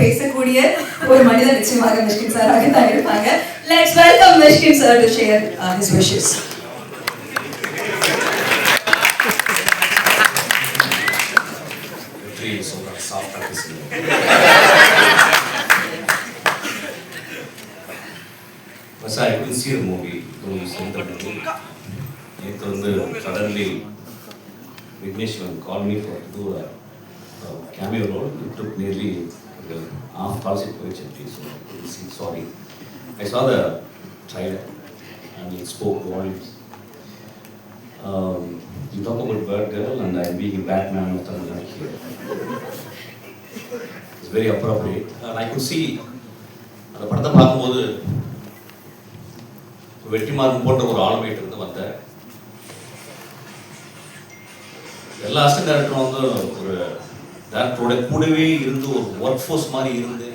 பேசக்கூடிய ஒரு மனிதர் நிச்சயமாக மிஷ்கின் சாராக தான் இருப்பாங்க let's welcome Mysskin sir to share his wishes வெற்றி சொல்ற சாஃப்டா பேசுங்க First, I couldn't see the movie. though you sent the movie. நேற்று வந்து suddenly Vigneswaran call me for to cameo role it took nearly half calls it போயிடுச்சு so sorry. I saw the trailer and it spoke volumes. Um, you talk about Bird Girl and I'm being a Batman of Tamil Nadu here. It's very appropriate. And I could see அந்த படத்தை பார்க்கும்போது வெற்றிமாறன் போன்ற ஒரு ஆளுமையிட்டு இருந்து வந்த எல்லா assistant டேரக்டரும் வந்து ஒரு டேரக்டரோட கூடவே இருந்து ஒரு ஒர்க் ஃபோர்ஸ் மாதிரி இருந்து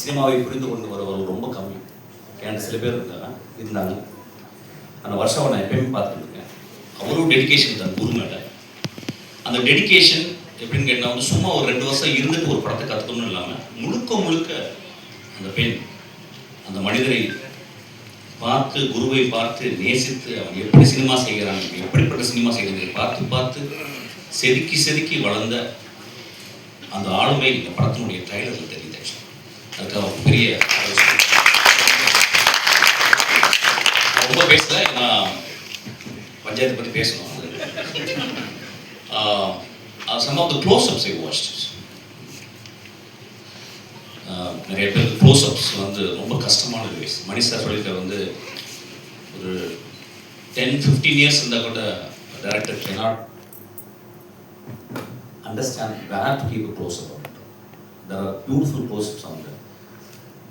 சினிமாவை புரிந்து கொண்டு வரவர் ரொம்ப கம்மி. என்கிட்ட சில பேர் இருந்தாங்க இருந்தாங்க. அந்த வருஷம் நான் எப்பயுமே பார்த்துருக்கேன் அவரும் அவ்வளோ டெடிகேஷன் தான் குரு மேல. அந்த டெடிகேஷன் எப்படின்னு கேட்டால் வந்து சும்மா ஒரு ரெண்டு வருஷம் இருந்துட்டு ஒரு படத்தை கற்றுக்கணும்னு இல்லாமல் முழுக்க முழுக்க அந்த பெண் அந்த மனிதரை பார்த்து குருவை பார்த்து நேசித்து அவன் எப்படி சினிமா செய்கிறான் எப்படிப்பட்ட சினிமா செய்கிறாங்க பார்த்து பார்த்து செதுக்கி செதுக்கி வளர்ந்த அந்த ஆளுமை இந்த படத்தினுடைய ட்ரைலரில் தெரியுது. அதுக்காக அதுக்கு பெரிய ரொம்ப பேசல நான் பஞ்சாயத்தை பற்றி பேசணும். Some of the close ups I watch நிறைய பேர் க்ளோஸ் அப்ஸ் வந்து ரொம்ப கஷ்டமான வேஸ் மணி சார் சொல்லியிருக்க வந்து ஒரு டென் ஃபிஃப்டீன் இயர்ஸ் இருந்தால் கூட director cannot understand where to keep a close up on it. There are beautiful close-ups on the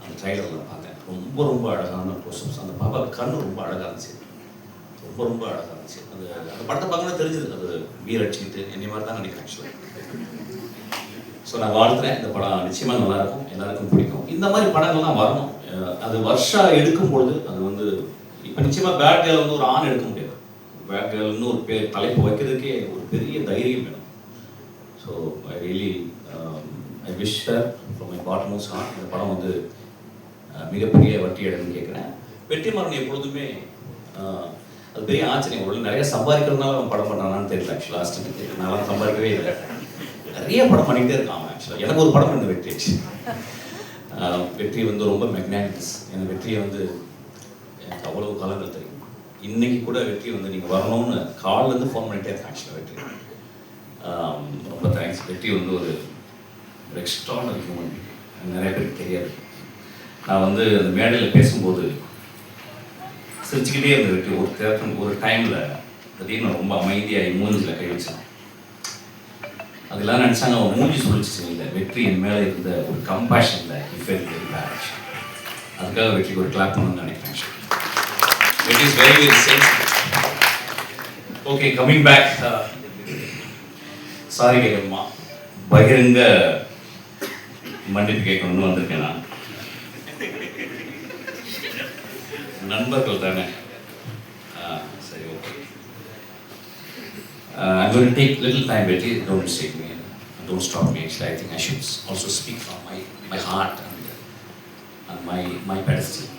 அந்த ட்ரைலரில் பார்த்தேன் ரொம்ப ரொம்ப அழகான க்ளோஸ்அப்ஸ் அந்த பாப்பா கண் ரொம்ப அழகாக இருந்துச்சு. ரொம்ப ரொம்ப அழகாக இருந்துச்சு. அது அந்த படத்தை பார்க்கணும் தெரிஞ்சது அது வீர் அடிச்சுக்கிட்டு என்னை மாதிரி தான் நினைக்கிறேன் ஆக்சுவலாக ஸோ நான் வாழ்த்துறேன். இந்த படம் நிச்சயமாக நல்லாயிருக்கும். எல்லாருக்கும் பிடிக்கும். இந்த மாதிரி படங்கள்லாம் வரணும். அது வருஷா எடுக்கும் பொழுது அது வந்து இப்போ நிச்சயமாக பேட் கேர்ள் வந்து ஒரு ஆண் எடுக்க முடியாது. பேட் கேர்ள்னு ஒரு பேர் தலைப்பு வைக்கிறதுக்கே ஒரு பெரிய தைரியம் வேணும். So I really I wish from my bottommost heart இந்த படம் வந்து uh, மிகப்பெரிய வட்டி இடம்னு கேட்குறேன் வெற்றிமாறன் எப்பொழுதுமே uh, அது பெரிய ஆச்சரியம். உள்ள நிறைய சம்பாதிக்கிறதுனால அவன் படம் பண்ணானான்னு தெரியல. ஆக்சுவலாக லாஸ்ட்டு நான் சம்பாதிக்கவே இல்லை. நிறைய படம் பண்ணிக்கிட்டே இருக்கான் அவன் ஆக்சுவலாக எனக்கு ஒரு படம் பண்ண வெற்றி ஆச்சு. வெற்றி வந்து ரொம்ப மெக்னானிக்ஸ் எனக்கு வெற்றியை வந்து எனக்கு அவ்வளவு காலங்கள் தெரியும். இன்னைக்கு கூட வெற்றி வந்து நீங்கள் வரணும்னு கால்லேருந்து ஃபோன் பண்ணிட்டே இருக்கேன் ஆக்சுவலாக வெற்றி. ரொம்ப தேங்க்ஸ் வெற்றி வந்து ஒரு ஒரு எக்ஸ்ட்ரானரி ஹியூமன் நிறைய பேருக்கு தெரியாது. நான் வந்து அந்த மேடையில் பேசும்போது சிரிச்சுக்கிட்டே இருந்த வெற்றி. ஒரு தேர்தல் ஒரு டைமில் திடீர்னு ரொம்ப அமைதியாக மூஞ்சில் கை வச்சேன் அதெல்லாம் நினச்சாங்க. அவன் மூஞ்சி சொல்லிச்சு இல்லை வெற்றி என் மேலே இருந்த ஒரு கம்பேஷனில் இஃபெக்ட் வெரி பேட் அதுக்காக வெற்றிக்கு ஒரு கிளாப் பண்ணணும்னு நினைக்கிறேன். It is very very okay coming back sorry சாரிகம்மா பகிரங்க மன்னிப்பு கேட்கணும்னு வந்திருக்கேன் நான் நண்பர்கள் தானே சரி okay I will take little time வெட்டி don't shake me don't stop me actually I think I should also speak from my my heart and and my my pedestal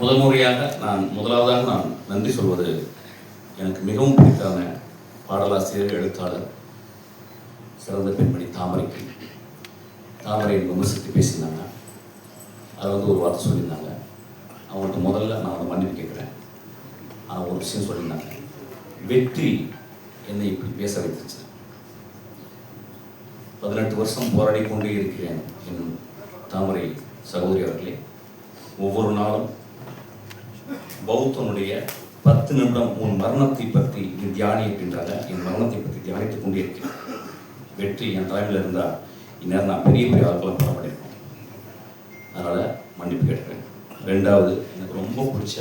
முதல் முறையாக நான் முதலாவதாக நான் நன்றி சொல்வது எனக்கு மிகவும் பிடித்தான பாடலாசிரியர் எழுத்தாளர் சிறந்த பெண்மணி தாமரைக்கு தாமரை விமர்சித்து பேசியிருந்தாங்க. அதை வந்து ஒரு வார்த்தை சொல்லியிருந்தாங்க. அவங்கள்ட்ட முதல்ல நான் வந்து மன்னிப்பு கேட்குறேன். ஆனால் ஒரு விஷயம் சொல்லியிருந்தாங்க. வெற்றி என்னை இப்படி பேச வைத்துச்சு. பதினெட்டு வருஷம் போராடி கொண்டே இருக்கிறேன் என் தாமரை சகோதரி அவர்களே. ஒவ்வொரு நாளும் பௌத்தனுடைய பத்து நிமிடம் உன் மரணத்தை பற்றி நீ தியானி அப்படின்றாங்க என் மரணத்தை பற்றி தியானித்துக் கொண்டே இருக்கிறேன். வெற்றி என் தலைமையில் இருந்தால் இந்நேரம் நான் பெரிய பெரிய ஆட்களும் படம் அதனால் மன்னிப்பு கேட்கிறேன் ரெண்டாவது எனக்கு ரொம்ப பிடிச்ச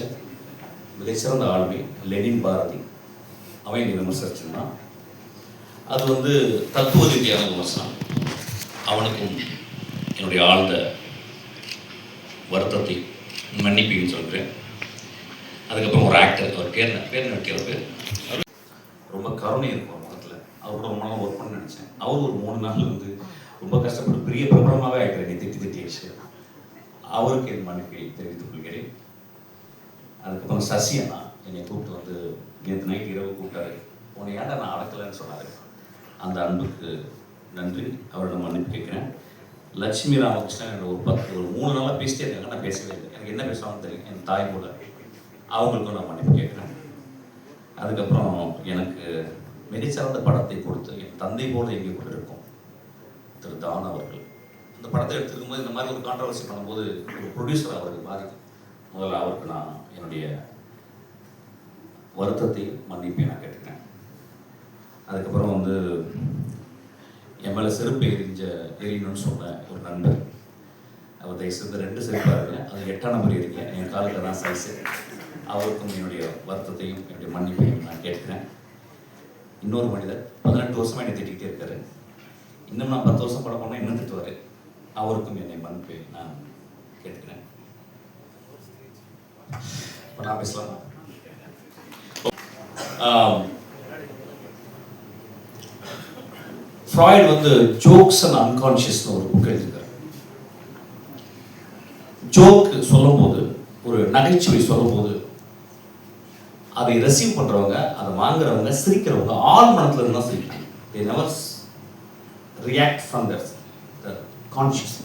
மிகச்சிறந்த ஆளுமை லெனின் பாரதி. அவன் என்னை விமர்சிச்சிருந்தான். அது வந்து தத்துவ ரீதியான விமர்சனம். அவனுக்கும் என்னுடைய ஆழ்ந்த வருத்தத்தை மன்னிப்பையும் சொல்கிறேன். அதுக்கப்புறம் ஒரு ஆக்டர் அவர் பேர் பேர் என்ன பேர் ரொம்ப கருணை இருக்கும் அவர் முகத்தில். அவரோட ரொம்ப நாள் ஒர்க் பண்ண நினச்சேன். அவர் ஒரு மூணு நாள் வந்து ரொம்ப கஷ்டப்பட்டு பெரிய பிரபலமாகவே ஆகிட்டேன் என்னை திட்டி திட்டி அடிச்சு. அவருக்கு என் மன்னிப்பை தெரிவித்துக் கொள்கிறேன். அதுக்கப்புறம் சசி அண்ணா என்னை கூப்பிட்டு வந்து நேற்று நைட் இரவு கூப்பிட்டாரு. உன்னை ஏன்டா நான் அடக்கலைன்னு சொன்னார்? அந்த அன்புக்கு நன்றி. அவரிடம் மன்னிப்பு கேட்குறேன். லட்சுமி ராமகிருஷ்ணன் என்னோட ஒரு பத்து ஒரு மூணு நாளாக பேசிட்டே இருக்காங்க. நான் பேசவே இல்லை. எனக்கு என்ன பேசுவாங்கன்னு தெரியும். என் தாய் கூட. அவங்களுக்கும் நான் மன்னிப்பு கேட்குறேன். அதுக்கப்புறம் எனக்கு மிகச்சிறந்த படத்தை கொடுத்து என் தந்தை போல எங்கே கூட இருக்கும். திரு தான் அவர்கள். இந்த படத்தை எடுத்துருக்கும் போது இந்த மாதிரி ஒரு கான்ட்ரவர்சி பண்ணும்போது ஒரு ப்ரொடியூசர் அவருக்கு பாதிக்கும் முதல்ல அவருக்கு நான் என்னுடைய வருத்தத்தையும் மன்னிப்பை நான் கேட்டுக்கிறேன். அதுக்கப்புறம் வந்து என் மேலே செருப்பு எரிஞ்ச எரியணும்னு சொன்ன ஒரு நண்பர் அவர் தயவு செய்து ரெண்டு செருப்பாக இருங்க. அது எட்டாம் நம்பர் எரிங்க என் காலுக்கு தான் சைஸு அவருக்கும் என்னுடைய வருத்தத்தையும் என்னுடைய மன்னிப்பையும் நான் கேட்கிறேன். இன்னொரு மனிதர் பதினெட்டு வருஷமாக என்னை திட்டிகிட்டே இருக்காரு. இன்னும் நான் பத்து வருஷம் படம் போனால் இன்னும் திட்டுவார். அவருக்கும் என்னை மன்னிப்பை நான் கேட்கிறேன். இப்போ நான் பேசலாமா? ஃப்ராய்ட் வந்து ஜோக்ஸ் அண்ட் அன்கான்ஷியஸ்னு ஒரு புக் எழுதியிருக்காரு. ஜோக்கு சொல்லும்போது ஒரு நகைச்சுவை சொல்லும்போது அதை ரிசீவ் பண்ணுறவங்க அதை வாங்குறவங்க சிரிக்கிறவங்க ஆள் மனத்தில் இருந்து தான் சிரிக்கிறாங்க they never react from their conscious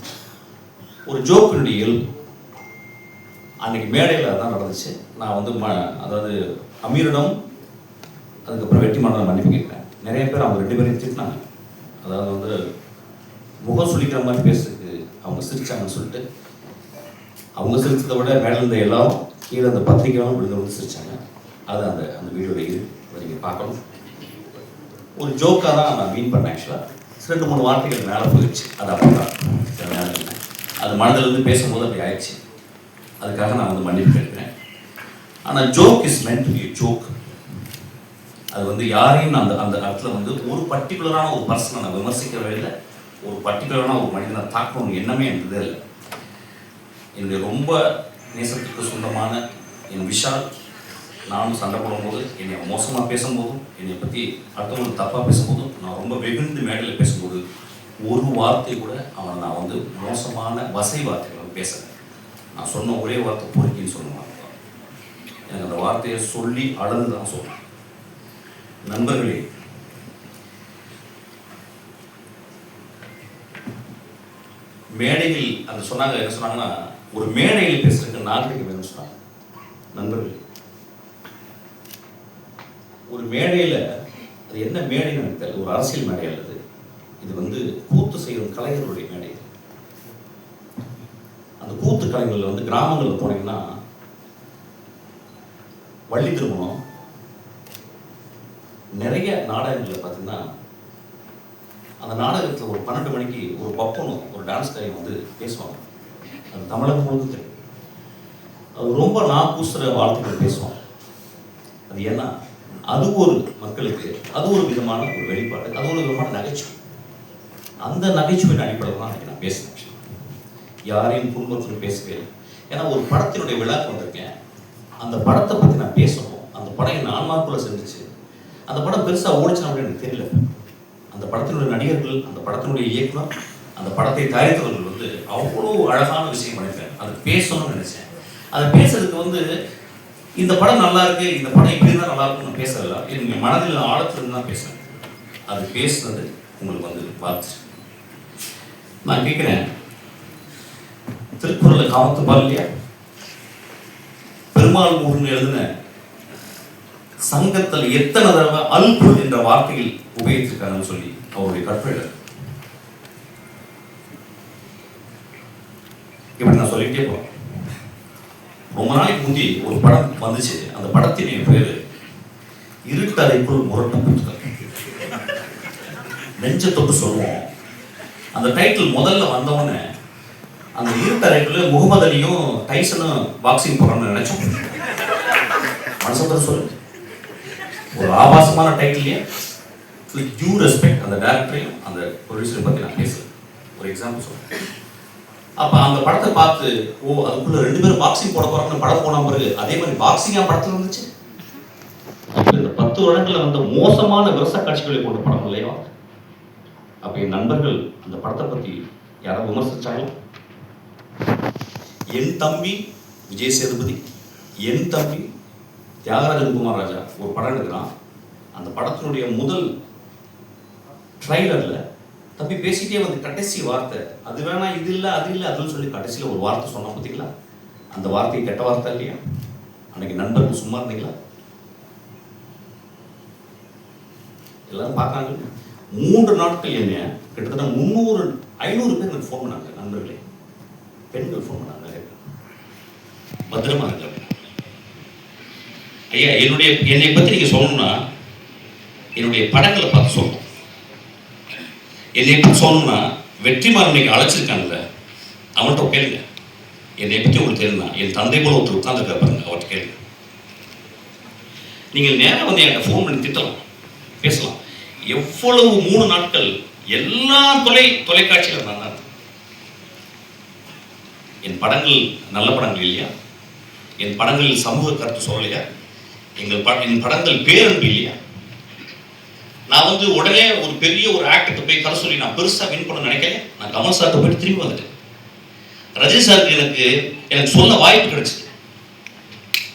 ஒரு ஜோக்கினுடைய இயல்பு. அன்னைக்கு மேடையில் தான் நடந்துச்சு. நான் வந்து ம அதாவது அமீரிடம் அதுக்கப்புறம் வெற்றிமாறன் மன்னிப்பு கேட்குறேன். நிறைய பேர் அவங்க ரெண்டு பேரையும் திட்டினாங்க. அதாவது வந்து முகம் சுளிக்கிற மாதிரி பேசுறதுக்கு அவங்க சிரிச்சாங்கன்னு சொல்லிட்டு அவங்க சிரிச்சதை விட மேலே இருந்த எல்லாரும் கீழே அந்த பத்திரிக்கையாலும் விழுந்து வந்து சிரிச்சாங்க. அது அந்த அந்த வீடியோவில் இருக்கு நீங்கள் பார்க்கணும். ஒரு ஜோக்காக தான் நான் மீன் பண்ணேன் ஆக்சுவலாக ரெண்டு மூணு வார்த்தைகள் மேலே போயிடுச்சு. அது அப்படிதான். சில நேரத்துல. அது மனதிலிருந்து பேசும்போது அப்படி ஆயிடுச்சு. அதுக்காக நான் வந்து மன்னிப்பு கேட்கிறேன். ஆனால் joke is meant to be joke அது வந்து யாரையும் அந்த அந்த இடத்துல வந்து ஒரு பர்டிகுலரான ஒரு பர்சனை நான் விமர்சிக்கவே இல்லை. ஒரு பர்டிகுலரான ஒரு மனிதனை தாக்கணும்னு எண்ணமே இருந்ததே இல்லை. என்னுடைய ரொம்ப நேசத்துக்கு சொந்தமான என் விஷால். நானும் சண்டை போடும்போது என்னை மோசமாக பேசும்போதும் என்னை பற்றி அடுத்தவங்களுக்கு தப்பாக பேசும்போதும் நான் ரொம்ப வெகுந்து மேடையில் பேசும்போது ஒரு வார்த்தை கூட அவனை நான் வந்து மோசமான வசை வார்த்தைகளை பேசுகிறேன் நான் சொன்ன ஒரே வார்த்தை பொறுக்கின்னு சொன்ன எனக்கு அந்த வார்த்தையை சொல்லி அழுது தான் சொன்னேன் நண்பர்களே மேடையில் அந்த சொன்னாங்க என்ன சொன்னாங்கன்னா ஒரு மேடையில் பேசுறதுக்கு நாகரிகம் வேணும்னு சொன்னாங்க. நண்பர்களே ஒரு மேடையில் அது என்ன மேடைன்னு எனக்கு தெரியல. ஒரு அரசியல் மேடை அல்லது இது வந்து கூத்து செய்யும் கலைஞர்களுடைய மேடை. அந்த கூத்து கலைஞர்கள் வந்து கிராமங்களில் போனீங்கன்னா வள்ளி திருமணம் நிறைய நாடகங்களில் பார்த்தீங்கன்னா அந்த நாடகத்தில் ஒரு பன்னெண்டு மணிக்கு ஒரு பப்பனும் ஒரு டான்ஸ் டைம் வந்து பேசுவாங்க. அது தமிழகம் முழுக்க தெரியும். அது ரொம்ப நான் பூசுகிற வார்த்தைகள் பேசுவோம் அது ஏன்னா அது ஒரு மக்களுக்கு அது ஒரு விதமான ஒரு வெளிப்பாடு அது ஒரு விதமான நகைச்சுவை. அந்த நகைச்சுவையின் அடிப்படையில் தான் அன்னைக்கு நான் பேசினேன் யாரையும் குடும்பத்தில் பேசவே இல்லை. ஏன்னா ஒரு படத்தினுடைய விழாக்கு வந்திருக்கேன் அந்த படத்தை பற்றி நான் பேசணும். அந்த படம் என் ஆன்மாக்குள்ளே செஞ்சிச்சு அந்த படம் பெருசாக ஓடிச்சான் அப்படின்னு எனக்கு தெரியல. அந்த படத்தினுடைய நடிகர்கள் அந்த படத்தினுடைய இயக்குனர் அந்த படத்தை தயாரித்தவர்கள் வந்து அவ்வளோ அழகான விஷயம் பண்ணியிருக்காங்க அதை பேசணும்னு நினைச்சேன். அதை பேசுறதுக்கு வந்து இந்த படம் நல்லா இருக்கு இந்த படம் இப்படி தான் நல்லா இருக்கும்னு பேசல என் மனதில் ஆழத்துல தான் பேசுறேன். அது பேசுனது உங்களுக்கு வந்து பார்த்து நான் கேட்குறேன் திருக்குறளை காமத்து பாரு இல்லையா? பெருமாள் முருகன் எழுதின சங்கத்தில் எத்தனை தடவை அல்பு என்ற வார்த்தையில் உபயோகித்திருக்காங்கன்னு சொல்லி அவருடைய கற்பனை இப்படி நான் சொல்லிட்டே போவேன் ரொம்ப நாளைக்கு முந்தி ஒரு படம் வந்துச்சு. அந்த படத்தின் பேர் இருட்டறைக்குள் முரட்டு புத்தகம். நெஞ்ச தொட்டு சொல்லுவோம். அந்த டைட்டில் முதல்ல வந்தவொடனே அந்த இருட்டறைக்குள்ள முகமது அலியும் டைசனும் பாக்ஸிங் போடணும்னு நினைச்சோம். மனசோட சொல்லு. ஒரு ஆபாசமான டைட்டிலே வித் டியூ ரெஸ்பெக்ட் அந்த டேரக்டரையும் அந்த ப்ரொடியூசரை பற்றி நான் பேசுகிறேன் ஒரு எக்ஸாம்பிள் சொல்கிறேன் அப்ப அந்த படத்தை பார்த்து ஓ அதுக்குள்ள ரெண்டு பேரும் பாக்ஸிங் போட போறாங்கன்னு படம் போன பிறகு அதே மாதிரி பாக்ஸிங்கா படத்துல வந்துச்சு? அப்ப இந்த பத்து வருடங்கள்ல வந்த மோசமான விவசாய காட்சிகளை கொண்ட படம் இல்லையா? அப்போ என் நண்பர்கள் அந்த படத்தை பற்றி யாராவது விமர்சிச்சாங்களா? என் தம்பி விஜய் சேதுபதி என் தம்பி தியாகராஜன் குமார் ராஜா ஒரு படம் எடுக்கிறான். அந்த படத்தினுடைய முதல் ட்ரைலரில் தம்பி பேசிட்டே வந்து கடைசி வார்த்தை அது வேணா இது இல்லை அது இல்லை அதுன்னு சொல்லி கடைசியில் ஒரு வார்த்தை சொன்னா பார்த்தீங்களா அந்த வார்த்தை கெட்ட வார்த்தை இல்லையா? அன்னைக்கு நண்பர்கள் சும்மா இருந்தீங்களா? எல்லாரும் பார்க்குறாங்க. மூன்று நாட்கள் என்ன கிட்டத்தட்ட முந்நூறு ஐநூறு பேர் எனக்கு ஃபோன் பண்ணாங்க நண்பர்களே. பெண்கள் ஃபோன் பண்ணாங்க பத்திரமா இருக்க ஐயா என்னுடைய என்னை பற்றி நீங்கள் சொல்லணும்னா என்னுடைய படங்களை பார்த்து சொல்லணும் என்னை எப்படி சொல்லணும்னா வெற்றிமாறன் இன்னைக்கு அழைச்சிருக்காங்கல்ல அவன்கிட்ட கேளுங்க. என்னை பற்றி உங்களுக்கு தெரியுமா? என் தந்தை போல ஒருத்தர் உட்காந்துருக்கா பாருங்க அவர்கிட்ட கேளுங்க. நீங்கள் நேராக வந்து என்கிட்ட ஃபோன் பண்ணி திட்டலாம் பேசலாம். எவ்வளவு மூணு நாட்கள் எல்லா தொலை தொலைக்காட்சியில் நான் தான் என் படங்கள் நல்ல படங்கள் இல்லையா? என் படங்களில் சமூக கருத்து சொல்லலையா? எங்கள் பட என் படங்கள் பேரன்பு இல்லையா? நான் வந்து உடனே ஒரு பெரிய ஒரு ஆக்டத்தை போய் கதை சொல்லி நான் பெருசாக வின் பண்ண நினைக்கல. நான் கமல் சார்கிட்ட போயிட்டு திரும்பி வந்துட்டேன். ரஜினி சாருக்கு எனக்கு எனக்கு சொல்ல வாய்ப்பு கிடைச்சி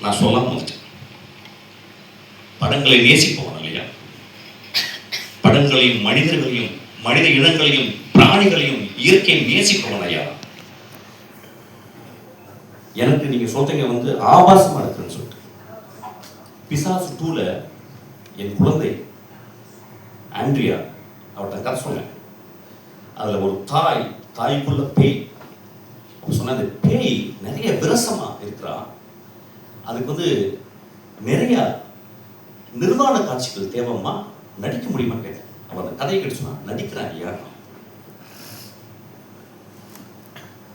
நான் சொல்லாம வந்துட்டேன். படங்களை நேசிப்பவன் இல்லையா? படங்களையும் மனிதர்களையும் மனித இனங்களையும் பிராணிகளையும் இயற்கையை நேசிப்பவன் ஐயா. எனக்கு நீங்க சொல்றீங்க வந்து ஆபாசமா இருக்குன்னு சொல்லிட்டு. பிசாசு டூல என் குழந்தை ஆண்ட்ரியா அவர்கிட்ட கதை சொன்னேன். அதில் ஒரு தாய் தாய்க்குள்ள பேய். அவர் சொன்ன அந்த பேய் நிறைய விரசமா இருக்கிறான் அதுக்கு வந்து நிறைய நிர்வாண காட்சிகள் தேவம்மா? நடிக்க முடியுமா? கேட்டேன். அவன் அந்த கதையை கேட்டு சொன்னா நடிக்கிறான் ஐயா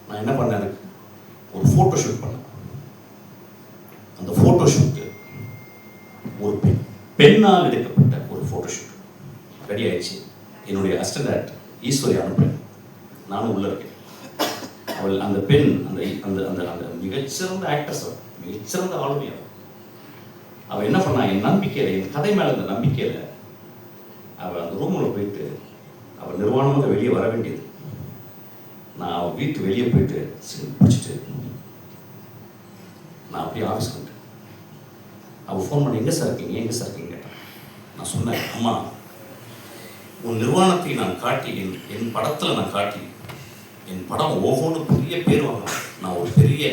நான் என்ன பண்ணேன் எனக்கு? ஒரு ஃபோட்டோ ஷூட் பண்ணேன். அந்த ஃபோட்டோ ஷூட்டு ஒரு பெண். பெண்ணால் எடுக்க ரெடி ஆயிடுச்சு என்னுடைய அஸ்டண்ட் ஈஸ்வரி அனுப்புறேன் நானும் உள்ள இருக்கேன். அவள் அந்த பெண் அந்த அந்த அந்த அந்த மிகச்சிறந்த ஆக்ட்ரஸ் அவள். மிகச்சிறந்த ஆளுமை அவள். அவள் என்ன பண்ணா என் நம்பிக்கையில என் கதை மேலே இந்த நம்பிக்கையில அவள் அந்த ரூமில் போயிட்டு அவள் நிர்வாணமாக வெளியே வர வேண்டியது. நான் அவள் வீட்டு வெளியே போயிட்டு பிடிச்சிட்டு நான் அப்படியே ஆஃபீஸ் வந்துட்டேன். அவள் ஃபோன் பண்ணி எங்கே சார் இருக்கீங்க? எங்கே சார் இருக்கீங்க கேட்டான். நான் சொன்னேன் அம்மா உன் நிர்வாணத்தை நான் காட்டி என் என் படத்தில் நான் காட்டி என் படம் ஒவ்வொன்றும் பெரிய பேர் வாங்கலாம். நான் ஒரு பெரிய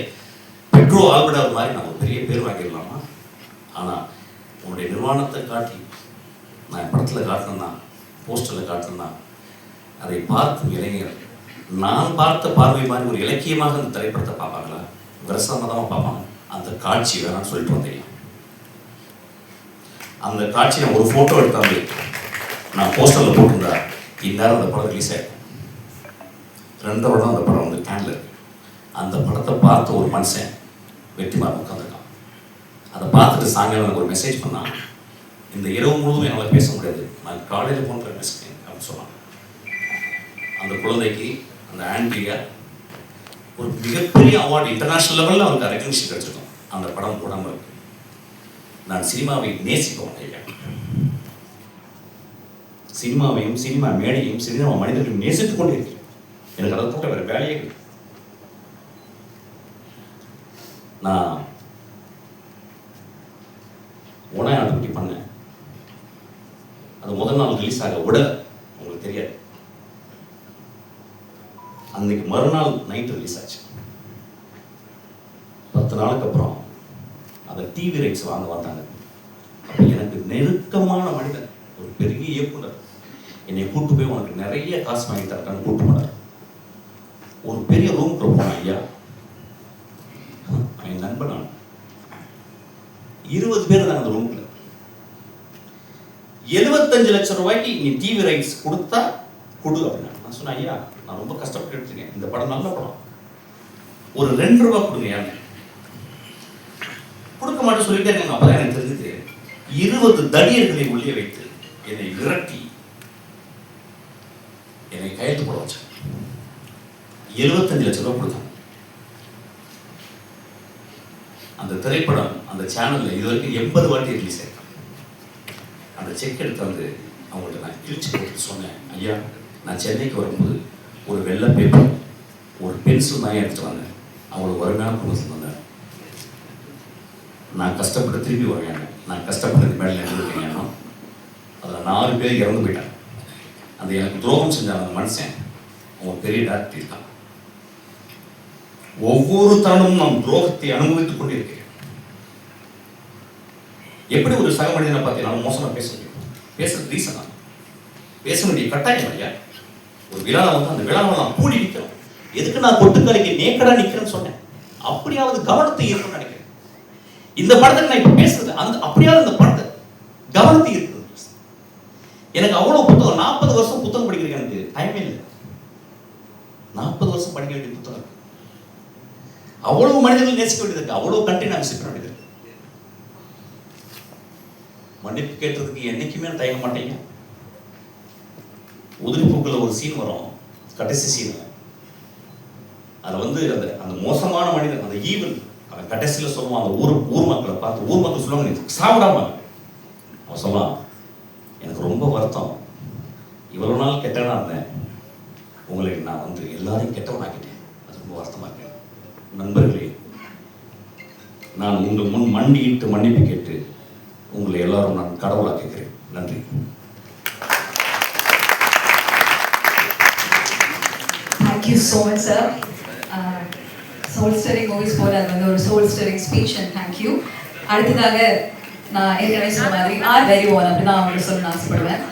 பெட்ரோ ஆல்படார் மாதிரி நான் ஒரு பெரிய பேர் வாங்கிடலாமா? ஆனால் உன்னுடைய நிர்வாணத்தை காட்டி நான் என் படத்தில் காட்டினேன்னா போஸ்டரில் காட்டினேன்னா அதை பார்க்கும் இளைஞர் நான் பார்த்த பார்வை மாதிரி ஒரு இலக்கியமாக அந்த திரைப்படத்தை பார்ப்பாங்களா? விரசமாக பார்ப்பாங்க. அந்த காட்சி வேணாம்னு சொல்லிட்டு வந்தீங்க அந்த காட்சி நான் ஒரு ஃபோட்டோ எடுத்தாங்க நான் போஸ்டரில் போட்டிருந்தா இந்நேரம் அந்த படம் ரிலீஸ் ஆகிடும் ரெண்டு வருடம் அந்த படம் வந்து கேனில் இருக்கு. அந்த படத்தை பார்த்த ஒரு மனுஷன் வெற்றிமாறன் உட்காந்துருக்கான் அதை பார்த்துட்டு சாயங்காலம் எனக்கு ஒரு மெசேஜ் பண்ணான் இந்த இரவு முழுவதும் என்னால் பேச முடியாது. நான் காலையில் ஃபோன் பண்ணி பேசுகிறேன் அப்படின்னு சொன்னான். அந்த குழந்தைக்கு அந்த ஆண்டியா ஒரு மிகப்பெரிய அவார்டு இன்டர்நேஷ்னல் லெவலில் அவருக்கு ரெக்கக்னிஷன் கிடச்சிருக்கும். அந்த படம் போடாமல் இருக்கு. நான் சினிமாவை நேசிப்பவன் ஐயா. சினிமாவையும் சினிமா மேடையும் சினிமா மனிதர்களையும் நேசித்துக் கொண்டிருக்கிறேன். எனக்கு அதை தவிர வேற வேலையே இல்லை. நான் ஓனாயாட்டு பற்றி பண்ணேன். அது முதல் நாள் ரிலீஸ் ஆக விட உங்களுக்கு தெரியாது. அன்னைக்கு மறுநாள் நைட் ரிலீஸ் ஆச்சு. பத்து நாளுக்கு அப்புறம் அதை டிவி ரைட்ஸ் வாங்க வந்தாங்க. அப்போ எனக்கு நெருக்கமான மனிதன் ஒரு பெரிய இயக்குனர். என்னை கூட்டு போய் உனக்கு நிறைய காசு வாங்கி தரட்டான்னு கூட்டு போனார். ஒரு பெரிய ரூம்குள்ள போனேன் ஐயா. என் நண்பன் நான் இருபது பேர் தான் அந்த ரூம்ல எழுபத்தஞ்சு லட்சம் ரூபாய்க்கு நீ டிவி ரைட்ஸ் கொடுத்தா கொடு அப்படின்னா நான் சொன்னேன் ஐயா நான் ரொம்ப கஷ்டப்பட்டு எடுத்துருக்கேன். இந்த படம் நல்ல படம். ஒரு ரெண்டு ரூபா கொடுங்க ஏன்? கொடுக்க மாட்டேன் சொல்லிட்டே இருக்காங்க. அப்பதான் எனக்கு தெரிஞ்சது இருபது தடியர்களை உள்ளே வைத்து என்னை விரட்டி என்னை கையெழுத்து போட வச்சாங்க எழுபத்தஞ்சு லட்ச ரூபா கொடுத்தாங்க அந்த திரைப்படம் அந்த சேனல்ல இது வரைக்கும் எண்பது வாட்டி ரிலீஸ் ஆயிருக்கு. அந்த செக் எடுத்து வந்து அவங்கள்ட்ட நான் கிழிச்சு போட்டு சொன்னேன் ஐயா நான் சென்னைக்கு வரும்போது ஒரு வெள்ளை பேப்பர் ஒரு பென்சில் தான் எடுத்துட்டு வந்தேன். அவங்களுக்கு வறுமையான குடும்பத்தில் வந்தேன். நான் கஷ்டப்பட்டு திரும்பி வருவேன். நான் கஷ்டப்பட்டது மேலே இருந்திருக்கேன் அதில் நாலு பேர் இறந்து போயிட்டாங்க. அந்த எனக்கு துரோகம் செஞ்ச அந்த மனுஷன் அவங்க பெரிய டாக்டர் இருக்கான் ஒவ்வொரு தனமும் நாம் துரோகத்தை அனுபவித்துக் கொண்டிருக்கிறேன். எப்படி ஒரு சக மனிதனை பார்த்து நான் மோசமாக பேச முடியும்? பேசுறது ரீசனா பேச வேண்டிய கட்டாயம் இல்லையா? ஒரு விழாவில் வந்து அந்த விழாவை நான் கூடி நிற்கிறோம் எதுக்கு நான் கொட்டுக்கலைக்கு நேக்கடா நிற்கிறேன்னு சொன்னேன்? அப்படியாவது கவனத்தை ஈர்க்கணும்னு நினைக்கிறேன். இந்த படத்துக்கு நான் இப்ப பேசுறது அந்த அப்படியாவது அந்த படத்தை கவனத்தை ஈர்க்கிறது எனக்கு அவ்வளவு புத்தகம் நாற்பது வருஷம் புத்தகம் படிக்கிறதுக்கு எனக்கு டைமே இல்லை. நாற்பது வருஷம் படிக்க வேண்டிய புத்தகம் இருக்கு. அவ்வளவு மனிதர்கள் நேசிக்க வேண்டியது அவ்வளவு கண்ட்ரி நான் விசிட் பண்ண வேண்டியது மன்னிப்பு கேட்டதுக்கு என்னைக்குமே நான் தயங்க மாட்டேங்க. உதிரி ஒரு சீன் வரும். கடைசி சீன் அதுல வந்து அந்த அந்த மோசமான மனிதன் அந்த ஈவன் அவன் கடைசியில் சொல்லுவான் அந்த ஊர் ஊர் மக்களை பார்த்து ஊர் மக்கள் சொல்லுவாங்க "நீ சாப்பிடாம அவன் சொல்லுவான் எனக்கு ரொம்ப வருத்தம். இவ்வளவு நாள் கெட்டவனா இருந்தேன். உங்களுக்கு நான் வந்து எல்லாரையும் கெட்டவனாக்கி அது ரொம்ப வருத்தமா இருக்கேன் நண்பர்களே நான் உங்கள் முன் மண்டியிட்டு மன்னிப்பு கேட்டு உங்களை எல்லாரும் நான் கடவுளாக்குகிறேன். நன்றி. Thank you so much sir soul stirring movies போல அது வந்து ஒரு soul stirring speech and thank you அடுத்ததாக நான் ஏற்கனவே சொன்ன மாதிரி ஆர் வெரி ஓன் அப்படின்னு நான் அவங்களுக்கு சொல்ல ஆசைப்படுவேன்.